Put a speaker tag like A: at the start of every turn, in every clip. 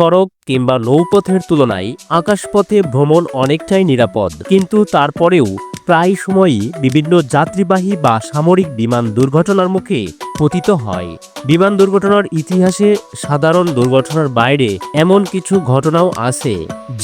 A: সড়ক কিংবা নৌপথের তুলনায় আকাশপথে ভ্রমণ অনেকটাই নিরাপদ। কিন্তু তারপরেও প্রায় সময়ই বিভিন্ন যাত্রীবাহী বা সামরিক বিমান দুর্ঘটনার মুখে পতিত হয়। বিমান দুর্ঘটনার ইতিহাসে সাধারণ দুর্ঘটনার বাইরে এমন কিছু ঘটনাও আছে,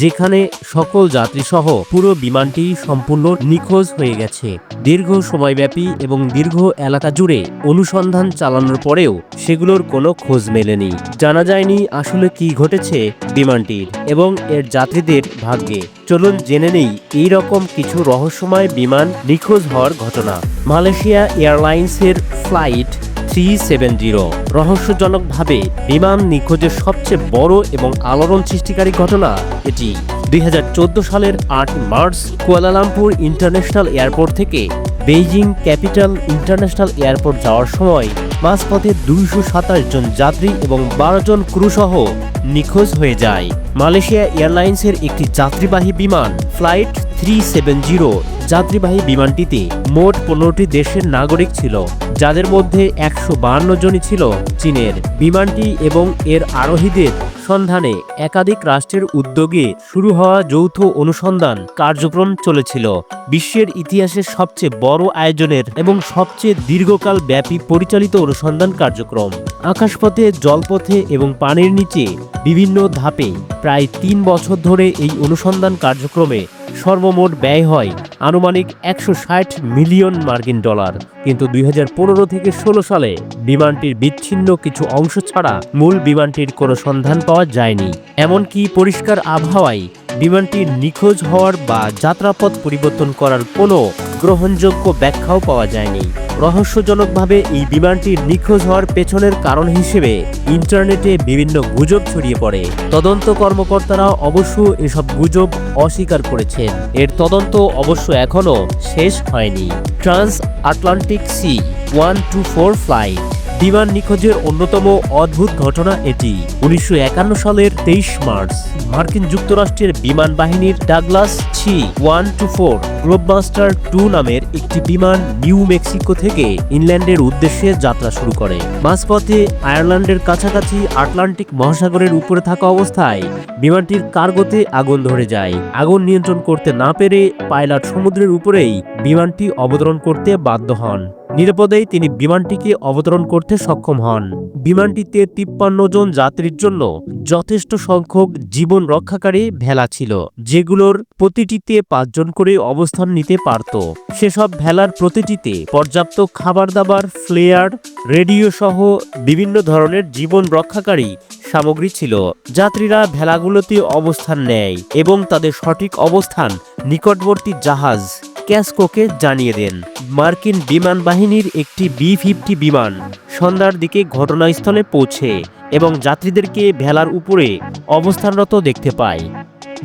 A: যেখানে সকল যাত্রীসহ পুরো বিমানটি সম্পূর্ণ নিখোঁজ হয়ে গেছে। দীর্ঘ সময়ব্যাপী এবং দীর্ঘ এলাকা জুড়ে অনুসন্ধান চালানোর পরেও সেগুলোর কোনো খোঁজ মেলেনি। জানা যায়নি আসলে কি ঘটেছে বিমানটির এবং এর যাত্রীদের ভাগ্যে। চলুন জেনে নেই এই রকম কিছু রহস্যময় বিমান নিখোঁজ হওয়ার ঘটনা। মালয়েশিয়া এয়ারলাইন্সের ফ্লাইট থ্রি সেভেন জিরো রহস্যজনকভাবে বিমান নিখোঁজের সবচেয়ে বড় এবং আলোড়ন সৃষ্টিকারী ঘটনা এটি। দুই হাজার চোদ্দ সালের আট March Kuala Lumpur international airport থেকে বেইজিং ক্যাপিটাল ইন্টারন্যাশনাল এয়ারপোর্ট যাওয়ার সময় মাঝপথে দুইশো সাতাশ জন যাত্রী এবং বারো জন ক্রুসহ নিখোঁজ হয়ে যায়। মালয়েশিয়া এয়ারলাইন্সের একটি যাত্রীবাহী বিমান, ফ্লাইট থ্রি সেভেন জিরো, যাত্রীবাহী বিমানটিতে মোট পনেরোটি দেশের নাগরিক ছিল। যাদের মধ্যে একশো বাহান্ন জনই ছিল চীনের। বিমানটি এবং এর আরোহীদের সন্ধানে একাধিক রাষ্ট্রের উদ্যোগে শুরু হওয়া যৌথ অনুসন্ধান কার্যক্রম চলেছিল। বিশ্বের ইতিহাসের সবচেয়ে বড় আয়োজনের এবং সবচেয়ে দীর্ঘকাল ব্যাপী পরিচালিত অনুসন্ধান কার্যক্রম। আকাশপথে, জলপথে এবং পানির নিচে বিভিন্ন ধাপে প্রায় তিন বছর ধরে এই অনুসন্ধান কার্যক্রমে সর্বমোট ব্যয় হয় আনুমানিক একশো ষাট মিলিয়ন মার্কিন ডলার। কিন্তু দুই হাজার পনেরো থেকে ষোলো সালে বিমানটির বিচ্ছিন্ন কিছু অংশ ছাড়া মূল বিমানটির কোনো সন্ধান পাওয়া যায়নি। এমনকি পরিষ্কার আবহাওয়ায় বিমানটির নিখোঁজ হওয়ার বা যাত্রাপথ পরিবর্তন করার কোনো গ্রহণযোগ্য ব্যাখ্যাও পাওয়া যায়নি। রহস্যজনকভাবে এই বিমানটি নিখোঁজ হওয়ার পেছনের কারণ হিসেবে ইন্টারনেটে বিভিন্ন গুজব ছড়িয়ে পড়ে। তদন্ত কর্মকর্তারা অবশ্য এসব গুজব অস্বীকার করেছেন। এর তদন্ত অবশ্য এখনও শেষ হয়নি। Trans Atlantic C one two four flight. বিমান নিখোঁজের অন্যতম অদ্ভুত ঘটনা এটি। উনিশশো একান্ন সালের তেইশ মার্চ, মার্কিন যুক্তরাষ্ট্রের বিমান বাহিনীর Douglas C one two four Globemaster two নামের একটি বিমান নিউ মেক্সিকো থেকে ইংল্যান্ডের উদ্দেশ্যে যাত্রা শুরু করে। মাঝপথে আয়ারল্যান্ডের কাছাকাছি আটলান্টিক মহাসাগরের উপরে থাকা অবস্থায় বিমানটির কার্গোতে আগুন ধরে যায়। আগুন নিয়ন্ত্রণ করতে না পেরে পাইলট সমুদ্রের উপরেই বিমানটি অবতরণ করতে বাধ্য হন। নিরাপদেই তিনি বিমানটিকে অবতরণ করতে সক্ষম হন। বিমানটিতে তিপ্পান্ন জন যাত্রীর জন্য যথেষ্ট সংখ্যক জীবন রক্ষাকারী ভেলা ছিল, যেগুলোর প্রতিটিতে পাঁচজন করে অবস্থান নিতে পারত। সেসব ভেলার প্রতিটিতে পর্যাপ্ত খাবার দাবার ফ্লেয়ার, রেডিও সহ বিভিন্ন ধরনের জীবন রক্ষাকারী সামগ্রী ছিল। যাত্রীরা ভেলাগুলোতে অবস্থান নেয় এবং তাদের সঠিক অবস্থান নিকটবর্তী জাহাজ ক্যাসকোকে জানিয়ে দেন। মার্কিন বিমান বাহিনীর একটি বি ফিফটি বিমান সন্ধ্যার দিকে ঘটনাস্থলে পৌঁছে এবং যাত্রীদেরকে ভেলার উপরে অবস্থানরত দেখতে পায়।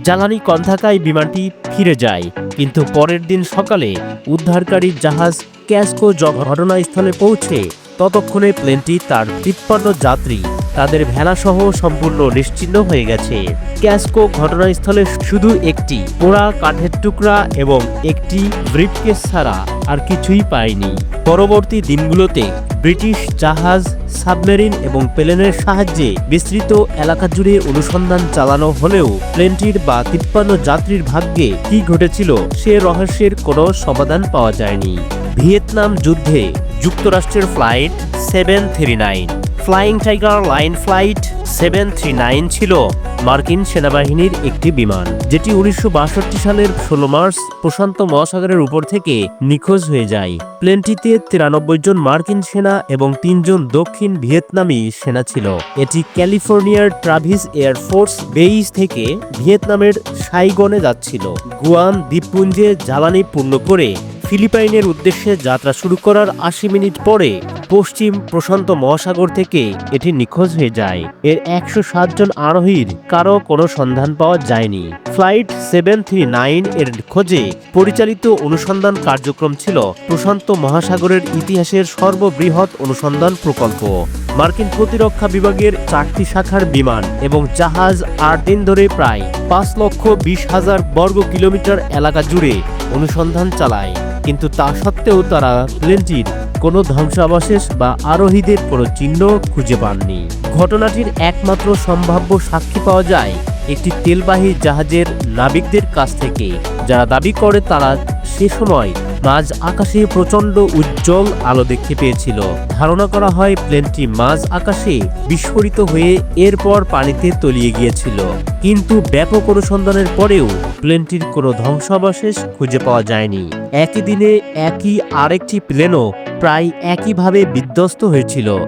A: জ্বালানি কম থাকায় বিমানটি ফিরে যায়, কিন্তু পরের দিন সকালে উদ্ধারকারী জাহাজ ক্যাসকো ঘটনাস্থলে পৌঁছে ততক্ষণে প্লেনটি তার তিপ্পান্ন যাত্রী তাদের ভেলাসহ সম্পূর্ণ নিশ্চিহ্ন হয়ে গেছে। ক্যাসকো ঘটনাস্থলে শুধু একটি, পোড়া কাঠের টুকরা এবং একটি ব্রিটকেস ছাড়া আর কিছুই পায়নি। পরবর্তী দিনগুলোতে ব্রিটিশ জাহাজ, সাবমেরিন এবং প্লেনের সাহায্যে বিস্তৃত এলাকা জুড়ে অনুসন্ধান চালানো হলেও প্লেনটির বা তিপ্পান্ন যাত্রীর ভাগ্যে কি ঘটেছিল সে রহস্যের কোনো সমাধান পাওয়া যায়নি। ভিয়েতনাম যুদ্ধে যুক্তরাষ্ট্রের flight seven three nine flying tiger line flight seven three nine ছিল মার্কিন সেনাবাহিনীর একটি বিমান, যেটি উনিশশো বাষট্টি সালের ষোলো মার্চ প্রশান্ত মহাসাগরের উপর থেকে নিখোঁজ হয়ে যায়। প্লেনটিতে তিরানব্বই জন মার্কিন সেনা এবং তিনজন দক্ষিণ ভিয়েতনামি সেনা ছিল। এটি ক্যালিফোর্নিয়ার ট্রাভিস এয়ারফোর্স বেইস থেকে ভিয়েতনামের সাইগনে যাচ্ছিল। গুয়ান দ্বীপপুঞ্জে জ্বালানি পূর্ণ করে ফিলিপাইনের উদ্দেশ্যে যাত্রা শুরু করার আশি মিনিট পরে পশ্চিম প্রশান্ত মহাসাগর থেকে এটি নিখোঁজ হয়ে যায়। এর একশো জন আরোহীর কারও কোনো সন্ধান পাওয়া যায়নি। ফ্লাইট সেভেন থ্রি নাইন এর খোঁজে পরিচালিত অনুসন্ধান কার্যক্রম ছিল প্রশান্ত মহাসাগরের ইতিহাসের সর্ববৃহৎ অনুসন্ধান প্রকল্প। মার্কিন প্রতিরক্ষা বিভাগের চারটি শাখার বিমান এবং জাহাজ আট দিন ধরে প্রায় পাঁচ লক্ষ বিশ হাজার বর্গ কিলোমিটার এলাকা জুড়ে অনুসন্ধান চালায়। কিন্তু তা সত্ত্বেও তারা প্লেনটির কোনো ধ্বংসাবশেষ বা আরোহীদের কোনো চিহ্ন খুঁজে পাননি। ঘটনাটির একমাত্র সম্ভাব্য সাক্ষী পাওয়া যায় একটি তেলবাহী জাহাজের নাবিকদের কাছ থেকে। যারা দাবি করে তারা সে সময় মাঝ আকাশে প্রচণ্ড উজ্জ্বল আলো দেখতে পেয়েছিল। ধারণা করা হয় প্লেনটি মাঝ আকাশে বিস্ফোরিত হয়ে এরপর পানিতে তলিয়ে গিয়েছিল। কিন্তু ব্যাপক অনুসন্ধানের পরেও প্লেনটির কোনো ধ্বংসাবশেষ খুঁজে পাওয়া যায়নি। একই দিনে একই আরেকটি প্লেনও প্রায় একইভাবে বিধ্বস্ত হয়েছিল।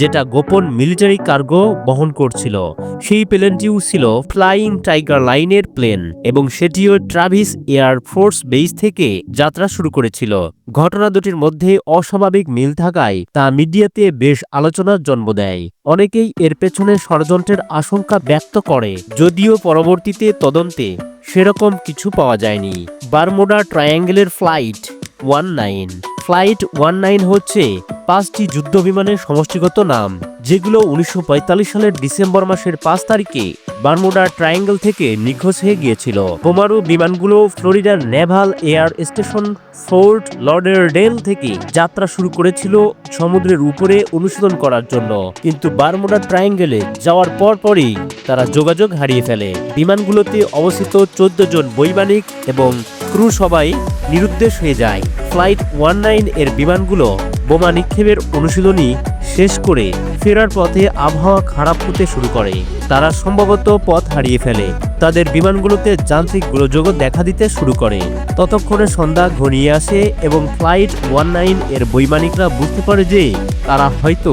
A: যেটা গোপন মিলিটারি কার্গো বহন করছিল। সেই প্লেনটিও ছিল ফ্লাইং টাইগার লাইনের প্লেন এবং সেটিও ট্রাভিস এয়ার ফোর্স বেস থেকে যাত্রা শুরু করেছিল। ঘটনা দুটির মধ্যে অস্বাভাবিক মিল থাকায় তা মিডিয়াতে বেশ আলোচনার জন্ম দেয়। অনেকেই এর পেছনে ষড়যন্ত্রের আশঙ্কা ব্যক্ত করে, যদিও পরবর্তীতে তদন্তে সেরকম কিছু পাওয়া যায়নি। Bermuda ট্রায়াঙ্গেলের flight one nine. Flight one nine হচ্ছে পাঁচটি যুদ্ধ বিমানের সমষ্টিগত নাম, যেগুলো উনিশশো পঁয়তাল্লিশ সালের ডিসেম্বর মাসের পাঁচ তারিখে বারমুডা ট্রায়াঙ্গেল থেকে নিখোঁজ হয়ে গিয়েছিল। বোমারু বিমানগুলো ফ্লোরিডার naval air station Fort Lauderdale থেকে যাত্রা শুরু করেছিল সমুদ্রের উপরে অনুশীলন করার জন্য। কিন্তু বারমুডা ট্রায়াঙ্গেলে যাওয়ার পর পরই তারা যোগাযোগ হারিয়ে ফেলে। বিমানগুলোতে অবস্থিত চোদ্দ জন বৈমানিক এবং ক্রু সবাই নিরুদ্দেশ হয়ে যায়। ফ্লাইট ওয়ান নাইন এর বিমানগুলো বোমা নিক্ষেপের অনুশীলনী শেষ করে ফেরার পথে আবহাওয়া খারাপ হতে শুরু করে। তারা সম্ভবত পথ হারিয়ে ফেলে। তাদের বিমানগুলোতে যান্ত্রিক গোলযোগও দেখা দিতে শুরু করে। ততক্ষণে সন্ধ্যা ঘনিয়ে আসে এবং ফ্লাইট ওয়ান নাইন এর বৈমানিকরা বুঝতে পারে যে তারা হয়তো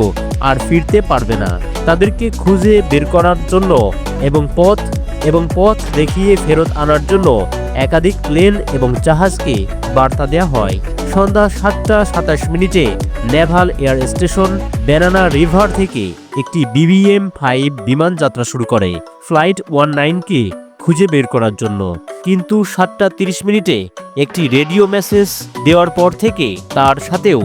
A: আর ফিরতে পারবে না। তাদেরকে খুঁজে বের করার জন্য এবং পথ এবং পথ দেখিয়ে ফেরত আনার জন্য একাধিক প্লেন এবং জাহাজকে বার্তা দেওয়া হয়। সন্ধ্যা সাতটা সাতাশ মিনিটে naval air station banana river থেকে একটি বিবিএম ফাইভ বিমান যাত্রা শুরু করে। ফ্লাইট ওয়ান নাইনকে খুঁজে বের করার জন্য। কিন্তু সাতটা তিরিশ মিনিটে একটি রেডিও মেসেজ দেওয়ার পর থেকে তার সাথেও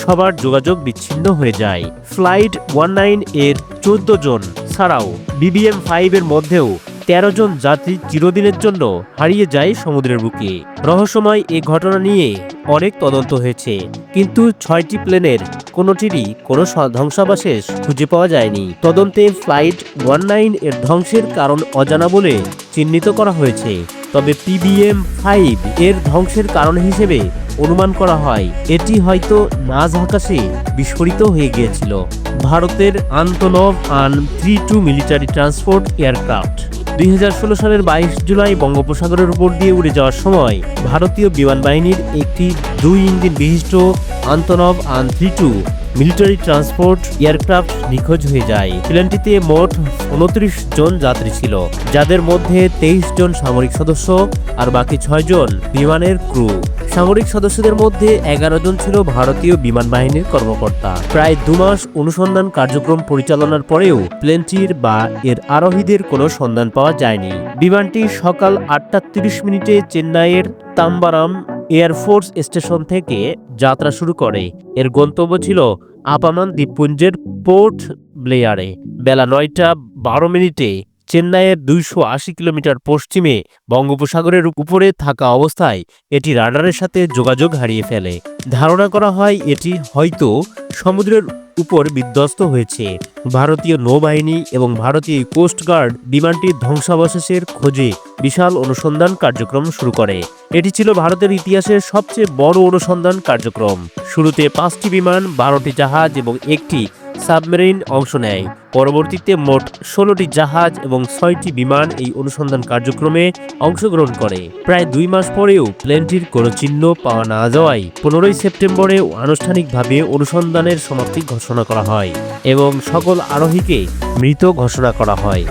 A: সবার যোগাযোগ বিচ্ছিন্ন হয়ে যায়। ফ্লাইট ওয়ান নাইন এর চোদ্দ জন ছাড়াও বিবিএম ফাইভ এর মধ্যেও তেরো জন যাত্রী চিরদিনের জন্য হারিয়ে যায় সমুদ্রের বুকে। রহস্যময় এ ঘটনা নিয়ে অনেক তদন্ত হয়েছে, কিন্তু ছয়টি প্লেনের কোনোটিরই কোনো ধ্বংসাবশেষ খুঁজে পাওয়া যায়নি। তদন্তে ফ্লাইট ওয়ান নাইন এর ধ্বংসের কারণ অজানা বলে চিহ্নিত করা হয়েছে। তবে পিবিএম ফাইভ এর ধ্বংসের কারণ হিসেবে অনুমান করা হয়, এটি হয়তো মাঝ আকাশে বিস্ফোরিত হয়ে গিয়েছিল। ভারতের Antonov An three two military transport aircraft. দুই হাজার ষোলো সালের বাইশ জুলাই বঙ্গোপসাগরের উপর দিয়ে উড়ে যাওয়ার সময় ভারতীয় বিমান বাহিনীর একটি দুই ইঞ্জিন বিশিষ্ট Antonov An three two military transport aircraft নিখোঁজ হয়ে যায়। প্লেনটিতে মোট উনত্রিশ জন যাত্রী ছিল, যাদের মধ্যে তেইশ জন সামরিক সদস্য আর বাকি ছয় জন বিমানের ক্রু। সামরিক সদস্যদের মধ্যে এগারো জন ছিল ভারতীয় বিমান বাহিনীর কর্মকর্তা। প্রায় দু মাস অনুসন্ধান কার্যক্রম পরিচালনার পরেও প্লেনটির বা এর আরোহীদের কোনো সন্ধান পাওয়া যায়নি। বিমানটি সকাল আটটা তিরিশ মিনিটে চেন্নাইয়ের তাম্বারাম এয়ারফোর্স স্টেশন থেকে যাত্রা শুরু করে। এর গন্তব্য ছিল আপামান দ্বীপপুঞ্জের পোর্ট ব্লেয়ারে। বেলা নয়টা বারো মিনিটে চেন্নাইয়ের দুইশো আশি কিলোমিটার পশ্চিমে বঙ্গোপসাগরের উপরে থাকা অবস্থায় এটি রাডারের সাথে যোগাযোগ হারিয়ে ফেলে। ধারণা করা হয় এটি হয়তো সমুদ্রের উপর বিধ্বস্ত হয়েছে। ভারতীয় নৌবাহিনী এবং ভারতীয় কোস্টগার্ড বিমানটির ধ্বংসাবশেষের খোঁজে বিশাল অনুসন্ধান কার্যক্রম শুরু করে। এটি ছিল ভারতের ইতিহাসের সবচেয়ে বড় অনুসন্ধান কার্যক্রম। শুরুতে পাঁচটি বিমান, বারোটি জাহাজ এবং একটি সাবমেরিন অংশ নেয়। পরবর্তীতে মোট ষোলোটি জাহাজ এবং ছয়টি বিমান এই অনুসন্ধান কার্যক্রমে অংশগ্রহণ করে। প্রায় দুই মাস পরেও প্লেনটির কোনো চিহ্ন পাওয়া না যাওয়ায় পনেরোই সেপ্টেম্বরে আনুষ্ঠানিকভাবে অনুসন্ধানের সমাপ্তি ঘোষণা করা হয় এবং সকল আরোহীকে মৃত ঘোষণা করা হয়।